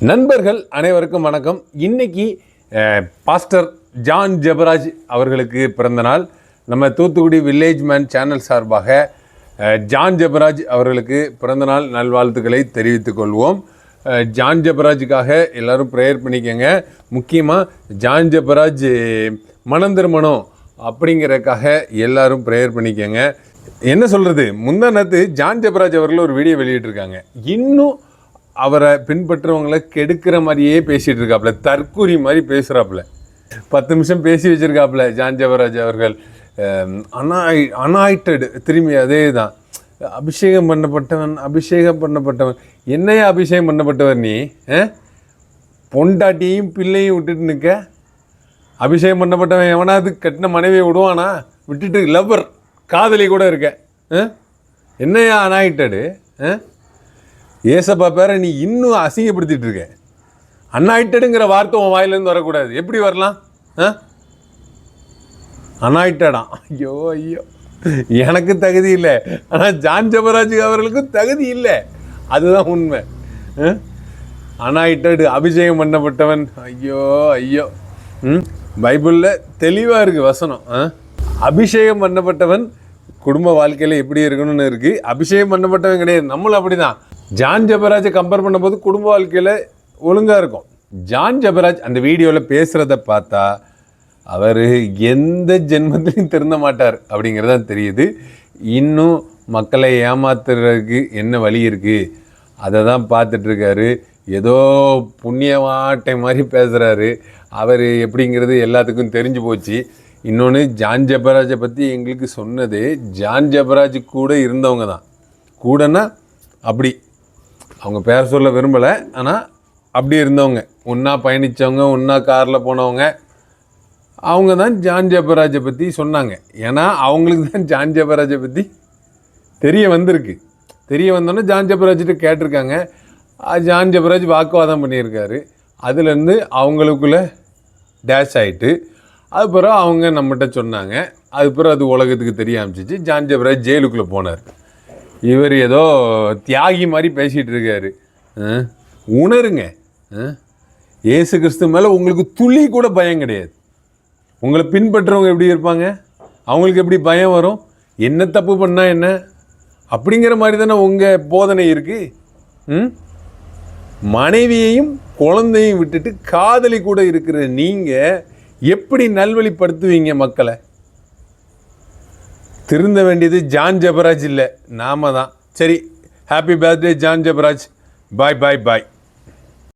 நண்பர்கள் அனைவருக்கும் வணக்கம். இன்னைக்கு பாஸ்டர் ஜான் ஜெபராஜ் அவர்களுக்கு பிறந்த நாள். நம்ம தூத்துக்குடி வில்லேஜ் மேன் சேனல் சார்பாக ஜான் ஜெபராஜ் அவர்களுக்கு பிறந்தநாள் நல்வாழ்த்துக்களை தெரிவித்துக் கொள்வோம். ஜான் ஜெபராஜுக்காக எல்லாரும் ப்ரேயர் பண்ணிக்கோங்க. முக்கியமாக ஜான் ஜெபராஜ் மனம் திருமணம் அப்படிங்கிறக்காக எல்லாரும் ப்ரேயர் பண்ணிக்கோங்க. என்ன சொல்கிறது முந்தா ஜான் ஜெபராஜ் அவர்கள் ஒரு வீடியோ வெளியிட்டிருக்காங்க. இன்னும் அவரை பின்பற்றுறவங்கள கெடுக்கிற மாதிரியே பேசிகிட்டு இருக்காப்புல. தற்கூரி மாதிரி பேசுகிறாப்புல பத்து நிமிஷம் பேசி வச்சுருக்காப்புல ஜான் ஜவராஜ் அவர்கள். அனாய் அனாய்டட் திரும்பி அதே தான் அபிஷேகம் பண்ணப்பட்டவன் அபிஷேகம் பண்ணப்பட்டவன். என்னையா அபிஷேகம் பண்ணப்பட்டவர் நீ? ஆ? பொண்டாட்டியும் பிள்ளையும் விட்டுட்டு நிற்க அபிஷேகம் பண்ணப்பட்டவன் எவனாவது கட்டின மனைவியை விடுவானா? விட்டுட்டு லவ்வர் காதலி கூட இருக்க. ஆ? என்னையா அனாயிட்டடு? ஏசப்பா பேரை நீ இன்னும் அசிங்கப்படுத்திட்டு இருக்க. அன்னாயிட்டடுங்கிற வார்த்தை உன் வாயிலேருந்து வரக்கூடாது. எப்படி வரலாம்? ஆ? அனாயிட்டடா ஐயோ ஐயோ. எனக்கு தகுதி இல்லை. ஆனால் ஜான் ஜபராஜ் அவர்களுக்கும் தகுதி இல்லை. அதுதான் உண்மை. அனாயிட்டடு அபிஷேகம் பண்ணப்பட்டவன். ஐயோ ஐயோ. ம்? பைபிளில் தெளிவாக இருக்குது வசனம். ஆ? அபிஷேகம் பண்ணப்பட்டவன் குடும்ப வாழ்க்கையில் எப்படி இருக்கணும்னு இருக்குது அபிஷேகம் பண்ணப்பட்டவன் கிடையாது. நம்மளும் அப்படி தான் ஜான் ஜபராஜை கம்பேர் பண்ணும்போது குடும்ப வாழ்க்கையில் ஒழுங்காக இருக்கும். ஜான் ஜபராஜ் அந்த வீடியோவில் பேசுகிறத பார்த்தா அவர் எந்த ஜென்மத்திலையும் திருந்த மாட்டார் அப்படிங்கிறது தான் தெரியுது. இன்னும் மக்களை ஏமாத்துறதுக்கு என்ன வழி இருக்குது அதை தான் பார்த்துட்ருக்காரு ஏதோ புண்ணியவாட்டை மாதிரி பேசுகிறாரு அவர் எப்படிங்கிறது எல்லாத்துக்கும் தெரிஞ்சு போச்சு. இன்னொன்று ஜான் ஜபராஜை பற்றி எங்களுக்கு சொன்னது ஜான் ஜபராஜ் கூட இருந்தவங்க தான். கூடனா அப்படி. அவங்க பேர் சொல்ல விரும்பலை ஆனால் அப்படி இருந்தவங்க. ஒன்றா பயணித்தவங்க ஒன்றா காரில் போனவங்க அவங்க தான் ஜான் ஜபராஜை பற்றி சொன்னாங்க. ஏன்னா அவங்களுக்கு தான் ஜான் ஜபராஜை பற்றி தெரிய வந்திருக்கு. தெரிய வந்தோன்னே ஜான் ஜபராஜ்கிட்ட கேட்டிருக்காங்க. ஜான் ஜபராஜ் வாக்குவாதம் பண்ணியிருக்காரு. அதுலேருந்து அவங்களுக்குள்ள டேஷ் ஆகிட்டு அது பிறகு அவங்க நம்மகிட்ட சொன்னாங்க. அது பிறகு அது உலகத்துக்கு தெரிய ஆரம்பிச்சிச்சு. ஜான் ஜபராஜ் ஜெயிலுக்குள்ளே போனார். இவர் ஏதோ தியாகி மாதிரி பேசிகிட்டு இருக்காரு. உணருங்க. ஏசு இயேசு கிறிஸ்து மேலே உங்களுக்கு துளி கூட பயம் கிடையாது. உங்களை பின்பற்றுறவங்க எப்படி இருப்பாங்க? அவங்களுக்கு எப்படி பயம் வரும்? என்ன தப்பு பண்ணால் என்ன? அப்படிங்கிற மாதிரி தானே உங்கள் போதனை இருக்குது ம்? மனைவியையும் குழந்தையும் விட்டுட்டு காதலி கூட இருக்கிற நீங்கள் எப்படி நல்வழிப்படுத்துவீங்க மக்களை? திருந்த வேண்டியது ஜான் ஜபராஜ் இல்லை. நாம தான். சரி happy birthday John Jabaraj. Bye bye bye